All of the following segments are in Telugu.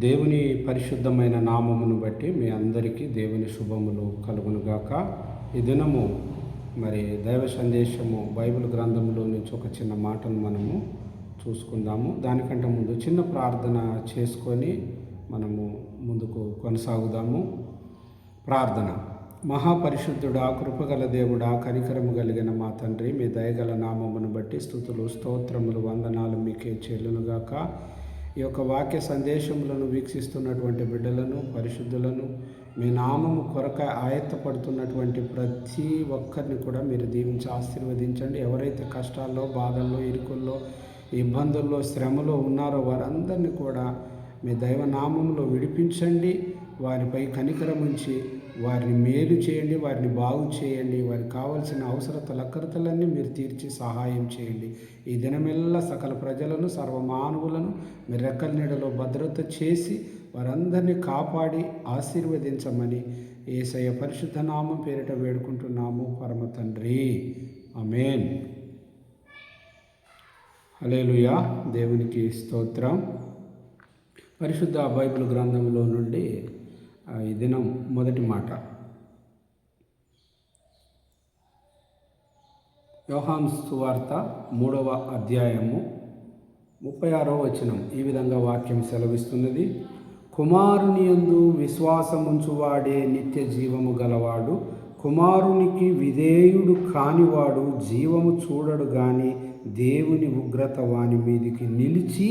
దేవుని పరిశుద్ధమైన నామమును బట్టి మీ అందరికీ దేవుని శుభములు కలుగునుగాక. ఈ దినము మరి దైవ సందేశము బైబిల్ గ్రంథంలో నుంచి ఒక చిన్న మాటను మనము చూసుకుందాము. దానికంటే ముందు చిన్న ప్రార్థన చేసుకొని మనము ముందుకు కొనసాగుదాము. ప్రార్థన. మహాపరిశుద్ధుడా కృపగల దేవుడా కనికరము కలిగిన మా తండ్రి మీ దయగల నామమును బట్టి స్థుతులు స్తోత్రములు వందనాలు మీకే చెల్లునుగాక. ఈ యొక్క వాక్య సందేశములను వీక్షిస్తున్నటువంటి బిడ్డలను పరిశుద్ధులను మీ నామము కొరక ఆయత్తపడుతున్నటువంటి ప్రతి ఒక్కరిని కూడా మీరు దీవించి ఆశీర్వదించండి. ఎవరైతే కష్టాల్లో బాధల్లో ఇరుకుల్లో ఇబ్బందుల్లో శ్రమలో ఉన్నారో వారందరినీ కూడా మీ దైవ నామంలో విడిపించండి. వారిపై కనికరముంచి వారిని మేలు చేయండి వారిని బాగు చేయండి వారికి కావలసిన అవసరత అక్కరతలన్నీ మీరు తీర్చి సహాయం చేయండి. ఈ దినమెల్లా సకల ప్రజలను సర్వమానవులను మీ రెక్కల నీడలో భద్రత చేసి వారందరినీ కాపాడి ఆశీర్వదించమని ఏసయ పరిశుద్ధ నామం పేరిట వేడుకుంటున్నాము. పరమ తండ్రి. అమేన్ అలేలుయా దేవునికి స్తోత్రం. పరిశుద్ధ బైబిల్ గ్రంథంలో నుండి ఈ దినం మొదటి మాట. యోహాన్ సువార్త మూడవ అధ్యాయము ముప్పై ఆరో వచనం. ఈ విధంగా వాక్యం సెలవిస్తున్నది. కుమారుని యందు విశ్వాసముంచువాడే నిత్య జీవము గలవాడు కుమారునికి విధేయుడు కానివాడు జీవము చూడడు గాని దేవుని ఉగ్రత వాని మీదికి నిలిచి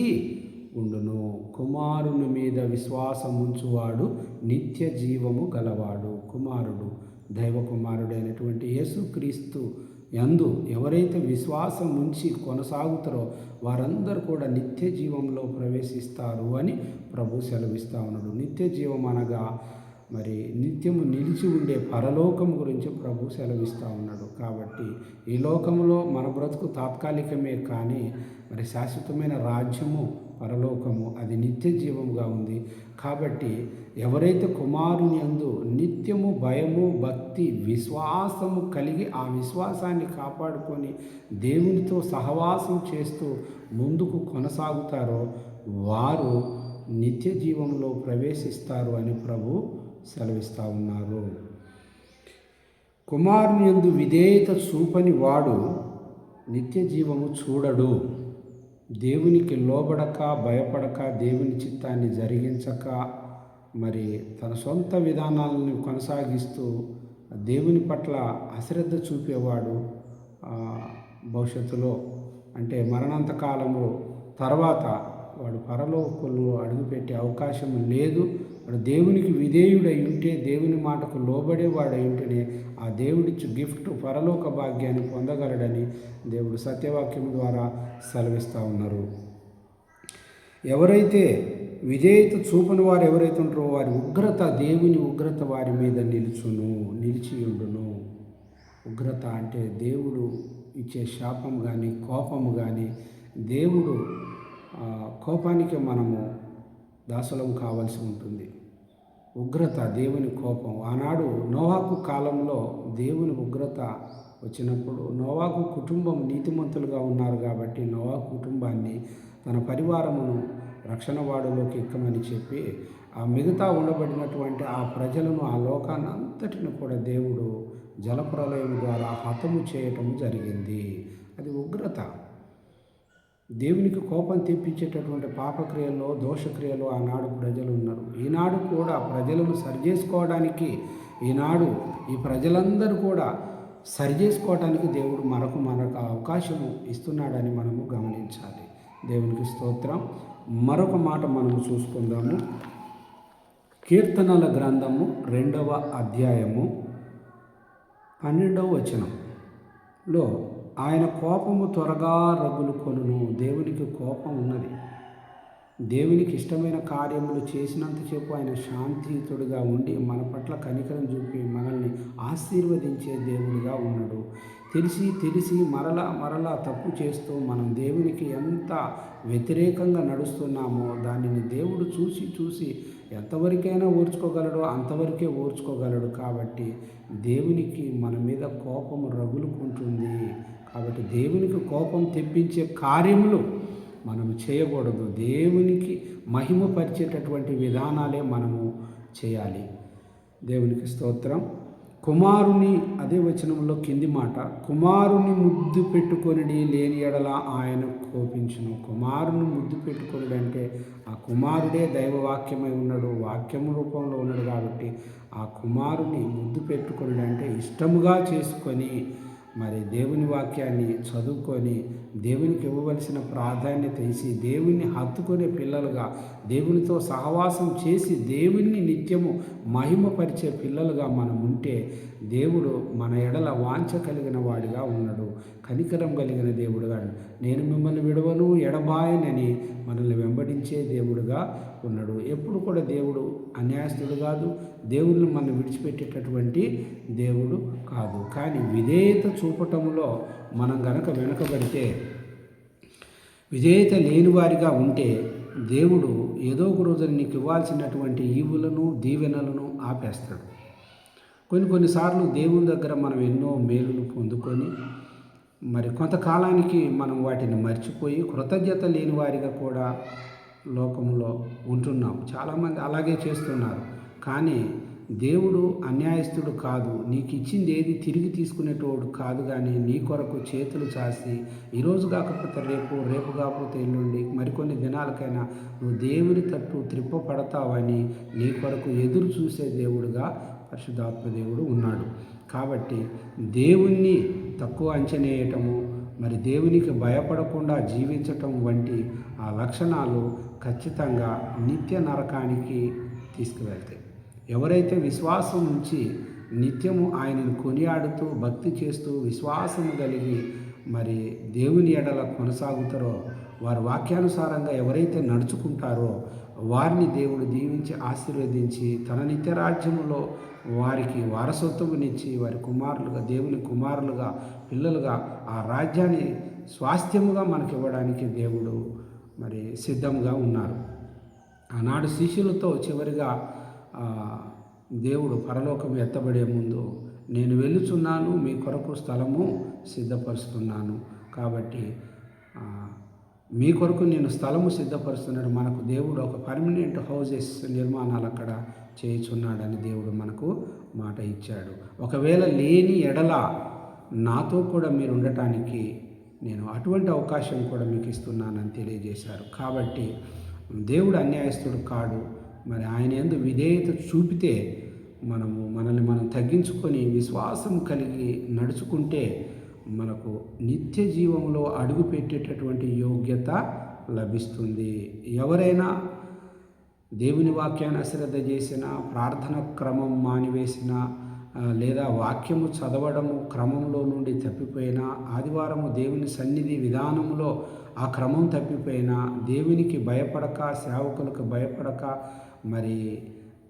ఉండును. కుమారుని మీద విశ్వాసముంచువాడు నిత్య జీవము గలవాడు. కుమారుడు దైవ కుమారుడైనటువంటి యేసుక్రీస్తు యందు ఎవరైతే విశ్వాసం ఉంచి కొనసాగుతారో వారందరూ కూడా నిత్య జీవంలో ప్రవేశిస్తారు అని ప్రభు సెలవిస్తా ఉన్నాడు. నిత్య జీవం అనగా మరి నిత్యము నిలిచి ఉండే పరలోకం గురించి ప్రభు సెలవిస్తూ ఉన్నాడు. కాబట్టి ఈ లోకంలో మన బ్రతుకు తాత్కాలికమే కానీ మరి శాశ్వతమైన రాజ్యము పరలోకము అది నిత్య జీవముగా ఉంది. కాబట్టి ఎవరైతే కుమారుని యందు నిత్యము భయము భక్తి విశ్వాసము కలిగి ఆ విశ్వాసాన్ని కాపాడుకొని దేవునితో సహవాసం చేస్తూ ముందుకు కొనసాగుతారో వారు నిత్య జీవంలో ప్రవేశిస్తారు అని ప్రభు సెలవిస్తూ ఉన్నారు. కుమారుని యందు విధేయత చూపని వాడు నిత్య జీవము చూడడు. దేవునికి లోబడక భయపడక దేవుని చిత్తాన్ని జరిగించక మరి తన సొంత విధానాలను కొనసాగిస్తూ దేవుని పట్ల అశ్రద్ధ చూపేవాడు భవిష్యత్తులో. అంటే మరణాంతకాలంలో తర్వాత వాడు పరలోకంలో అడుగుపెట్టే అవకాశం లేదు. వాడు దేవునికి విధేయుడై ఉంటే దేవుని మాటకు లోబడేవాడై ఉంటేనే ఆ దేవుడిచ్చు గిఫ్ట్ పరలోక భాగ్యాన్ని పొందగలడని దేవుడు సత్యవాక్యం ద్వారా సెలవిస్తూ ఉన్నారు. ఎవరైతే విధేయత చూపని వారు ఎవరైతే ఉంటారో వారి ఉగ్రత దేవుని ఉగ్రత వారి మీద నిలుచును నిలిచి ఉండును. ఉగ్రత అంటే దేవుడు ఇచ్చే శాపం కానీ కోపము కానీ దేవుడు ఆ, కోపానికి మనము దాసులం కావాల్సి ఉంటుంది. ఉగ్రత దేవుని కోపం. ఆనాడు నోవాకు కాలంలో దేవుని ఉగ్రత వచ్చినప్పుడు నోవాకు కుటుంబం నీతిమంతులుగా ఉన్నారు కాబట్టి నోవాకు కుటుంబాన్ని తన పరివారమును రక్షణ వాడులోకి ఎక్కమని చెప్పి ఆ మిగతా ఉండబడినటువంటి ఆ ప్రజలను ఆ లోకాన్ని అంతటిని కూడా దేవుడు జలప్రలయం ద్వారా హతము చేయటం జరిగింది. అది ఉగ్రత. దేవునికి కోపం తెప్పించేటటువంటి పాపక్రియల్లో దోషక్రియలు ఆనాడు ప్రజలు ఉన్నారు. ఈనాడు కూడా ప్రజలను సరిచేసుకోవడానికి ఈనాడు ఈ ప్రజలందరూ కూడా సరిచేసుకోవడానికి దేవుడు మరొక మరొక అవకాశము ఇస్తున్నాడని మనము గమనించాలి. దేవునికి స్తోత్రం. మరొక మాట మనము చూసుకుందాము. కీర్తనల గ్రంథము రెండవ అధ్యాయము పన్నెండవ వచనంలో ఆయన కోపము త్వరగా రగులు కొనును. దేవునికి కోపం ఉన్నది. దేవునికి ఇష్టమైన కార్యములు చేసినంతసేపు ఆయన శాంతియుతుడుగా ఉండి మన పట్ల కనికరం చూపి మనల్ని ఆశీర్వదించే దేవుడిగా ఉన్నాడు. తెలిసి తెలిసి మరలా మరలా తప్పు చేస్తూ మనం దేవునికి ఎంత వ్యతిరేకంగా నడుస్తున్నామో దానిని దేవుడు చూసి చూసి ఎంతవరకైనా ఓర్చుకోగలడో అంతవరకే ఓర్చుకోగలడు. కాబట్టి దేవునికి మన మీద కోపం రగులుకుంటుంది దేవునికి కోపం తెప్పించే కార్యములు మనం చేయకూడదు. దేవునికి మహిమపరిచేటటువంటి విధానాలే మనము చేయాలి. దేవునికి స్తోత్రం. కుమారుని అదే వచనంలో కింది మాట కుమారుని ముద్దు పెట్టుకొనిడి లేని ఎడల ఆయన కోపించును. కుమారుని ముద్దు పెట్టుకొనిడి అంటే ఆ కుమారుడే దైవవాక్యమై ఉన్నాడు వాక్యము రూపంలో ఉన్నాడు కాబట్టి ఆ కుమారుని ముద్దు పెట్టుకొనిడి అంటే ఇష్టముగా చేసుకొని మరి దేవుని వాక్యాన్ని చదువుకొని దేవునికి ఇవ్వవలసిన ప్రాధాన్యత ఇచ్చి దేవుణ్ణి హత్తుకునే పిల్లలుగా దేవునితో సహవాసం చేసి దేవుణ్ణి నిత్యము మహిమపరిచే పిల్లలుగా మనం ఉంటే దేవుడు మన ఎడల వాంఛ కలిగిన వాడిగా ఉన్నాడు. కనికరం కలిగిన దేవుడుగా నేను మిమ్మల్ని విడవను ఎడబాయనని మనల్ని వెంబడించే దేవుడుగా ఉన్నాడు. ఎప్పుడు కూడా దేవుడు అన్యాయస్తుడు కాదు. దేవుడిని మనం విడిచిపెట్టేటటువంటి దేవుడు కాదు. కానీ విధేయత చూపటంలో మనం గనక వెనుకబడితే విజేత లేనివారిగా ఉంటే దేవుడు ఏదో ఒక రోజున నీకు ఇవ్వాల్సినటువంటి ఈవులను దీవెనలను ఆపేస్తాడు. కొన్ని కొన్నిసార్లు దేవుని దగ్గర మనం ఎన్నో మేలులు పొందుకొని మరి కొంతకాలానికి మనం వాటిని మర్చిపోయి కృతజ్ఞత లేని వారిగా కూడా లోకంలో ఉంటున్నాం. చాలామంది అలాగే చేస్తున్నారు. కానీ దేవుడు అన్యాయస్తుడు కాదు. నీకు ఇచ్చింది ఏది తిరిగి తీసుకునేటోడు కాదు కానీ నీ కొరకు చేతులు చాసి ఈరోజు కాకపోతే రేపు రేపు కాకపోతే ఎల్లుండి మరికొన్ని దినాలకైనా నువ్వు దేవుని తట్టు త్రిప్పపడతావని నీ కొరకు ఎదురు చూసే దేవుడుగా పరిశుద్ధాత్మ దేవుడు ఉన్నాడు. కాబట్టి దేవుణ్ణి తక్కువ అంచనేయటము మరి దేవునికి భయపడకుండా జీవించటం వంటి ఆ లక్షణాలు ఖచ్చితంగా నిత్య నరకానికి తీసుకువెళ్తాయి. ఎవరైతే విశ్వాసం ఉంచి నిత్యము ఆయనను కొనియాడుతూ భక్తి చేస్తూ విశ్వాసము కలిగి మరి దేవుని ఎడల కొనసాగుతారో వారి వాక్యానుసారంగా ఎవరైతే నడుచుకుంటారో వారిని దేవుడు దీవించి ఆశీర్వదించి తన నిత్య రాజ్యములో వారికి వారసత్వమునిచ్చి వారి కుమారులుగా దేవుని కుమారులుగా పిల్లలుగా ఆ రాజ్యాన్ని స్వాస్థ్యముగా మనకి ఇవ్వడానికి దేవుడు మరి సిద్ధంగా ఉన్నారు. ఆనాడు శిష్యులతో చివరిగా దేవుడు పరలోకం ఎత్తబడే ముందు నేను వెళ్ళుచున్నాను మీ కొరకు స్థలము సిద్ధపరుస్తున్నాను. కాబట్టి మీ కొరకు నేను స్థలము సిద్ధపరుస్తున్నాడు మనకు దేవుడు ఒక పర్మనెంట్ హౌజెస్ నిర్మాణాలు అక్కడ చేయుచున్నాడని దేవుడు మనకు మాట ఇచ్చాడు. ఒకవేళ లేని ఎడల నాతో కూడా మీరు ఉండటానికి నేను అటువంటి అవకాశం కూడా మీకు ఇస్తున్నానని తెలియజేశారు. కాబట్టి దేవుడు అన్యాయస్తుడు కాడు. మరి ఆయన ఎందు విధేయత చూపితే మనము మనల్ని మనం తగ్గించుకొని విశ్వాసం కలిగి నడుచుకుంటే మనకు నిత్య జీవంలో అడుగు పెట్టేటటువంటి యోగ్యత లభిస్తుంది. ఎవరైనా దేవుని వాక్యాన్ని అశ్రద్ధ చేసిన ప్రార్థన క్రమం మానివేసిన లేదా వాక్యము చదవడము క్రమంలో నుండి తప్పిపోయినా ఆదివారము దేవుని సన్నిధి విధానంలో ఆ క్రమం తప్పిపోయినా దేవునికి భయపడక సేవకులకు భయపడక మరి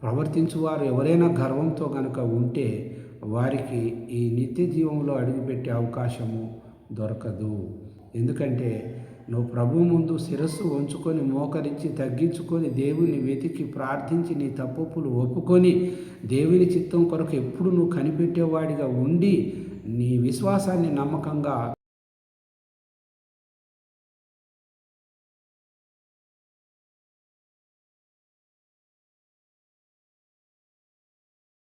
ప్రవర్తించువారు ఎవరైనా గర్వంతో కనుక ఉంటే వారికి ఈ నిత్య జీవంలో అడుగుపెట్టే అవకాశము దొరకదు. ఎందుకంటే నువ్వు ప్రభు ముందు శిరస్సు ఉంచుకొని మోకరించి తగ్గించుకొని దేవుని వెతికి ప్రార్థించి నీ తప్పులు ఒప్పుకొని దేవుని చిత్తం కొరకు ఎప్పుడు నువ్వు కనిపెట్టేవాడిగా ఉండి నీ విశ్వాసాన్ని నమ్మకంగా